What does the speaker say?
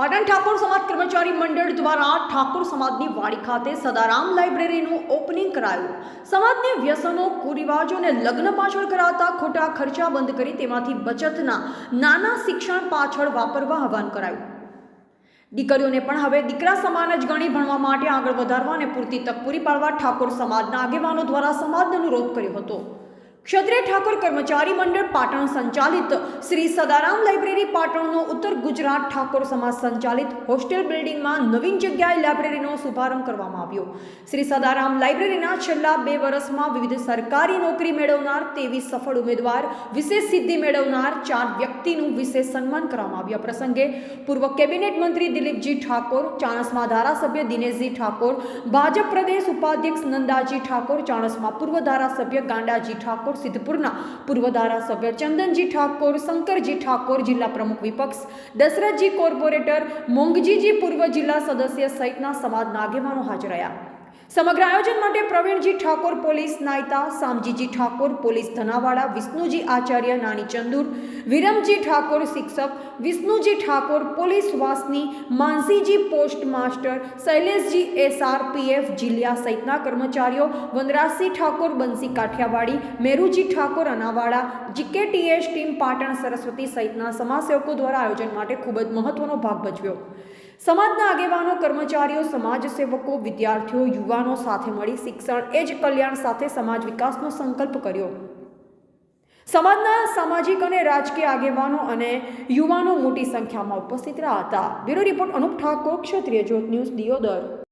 પાટણ ઠાકોર સમાજ કર્મચારી મંડળ દ્વારા ઠાકોર સમાજની વાડી ખાતે સદારામ લાઇબ્રેરીનું ઓપનિંગ કરાયું. સમાજને વ્યસનો કુરિવાજોને લગ્ન પાછળ કરાતા ખોટા ખર્ચા બંધ કરી તેમાંથી બચતના નાના શિક્ષણ પાછળ વાપરવા આહવાન કરાયું. દીકરીઓને પણ હવે દીકરા સમાન જ ગણી ભણવા માટે આગળ વધારવા અને પૂરતી તક પૂરી પાડવા ઠાકોર સમાજના આગેવાનો દ્વારા સમાજને અનુરોધ કર્યો હતો. ક્ષત્રિય ઠાકોર કર્મચારી મંડળ પાટણ સંચાલિત શ્રી સદારામ લાઇબ્રેરી પાટણનો ઉત્તર ગુજરાત ઠાકોર સમાજ સંચાલિત હોસ્ટેલ બિલ્ડિંગમાં નવીન જગ્યાએ લાઇબ્રેરીનો શુભારંભ કરવામાં આવ્યો. શ્રી સદારામ લાઇબ્રેરીના છેલ્લા બે વર્ષમાં વિવિધ સરકારી નોકરી મેળવનાર, તેવી સફળ ઉમેદવાર, વિશેષ સિદ્ધિ મેળવનાર ચાર વ્યક્તિનું વિશેષ સન્માન કરવામાં આવ્યું. પ્રસંગે પૂર્વ કેબિનેટ મંત્રી દિલીપજી ઠાકોર, ચાણસમા ધારાસભ્ય દિનેશજી ઠાકોર, ભાજપ પ્રદેશ ઉપાધ્યક્ષ નંદાજી ઠાકોર, ચાણસમા પૂર્વ ધારાસભ્ય ગાંડાજી ઠાકોર સિદ્ધપુરના પૂર્વ ધારાસભ્ય ચંદનજી ઠાકોર, શંકરજી ઠાકોર જિલ્લા પ્રમુખ વિપક્ષ, દશરથજી કોર્પોરેટર, મોંઘજીજી પૂર્વ જિલ્લા સદસ્ય સહિતના સમાજના આગેવાનો હાજર રહ્યા. સમગ્ર આયોજન માટે પ્રવીણજી ઠાકોર પોલીસ નાયતા, સામજીજી ઠાકોર પોલીસ ધનાવાડા, વિષ્ણુજી આચાર્ય નાની ચંદુર, વિરમજી ઠાકોર શિક્ષક, Vishnuji Thakor police Vasni, Mansiji post master, Shaileshji SRPF જિલ્લા સહિતના કર્મચારીઓ, વનરાજસિંહ ઠાકોર, બંસી કાઠિયાવાડી, મેરુજી ઠાકોર અનાવાડા જીકેટીએસ ટીમ પાટણ સરસ્વતી સહિતના સમાજસેવકો દ્વારા આયોજન માટે ખૂબ જ મહત્વનો ભાગ ભજવ્યો. સમાજના આગેવાનો, કર્મચારીઓ સમાજ સેવકો વિદ્યાર્થીઓ, યુવાનો સાથે મળી શિક્ષણ એ જ કલ્યાણ સાથે સમાજ વિકાસનો સંકલ્પ કર્યો. સમાજના સામાજિક અને રાજકીય આગેવાનો અને યુવાનો મોટી સંખ્યામાં ઉપસ્થિત રહ્યા હતા. Bureau report Anup Thakor, Kshatriya Jyot news, Deodar.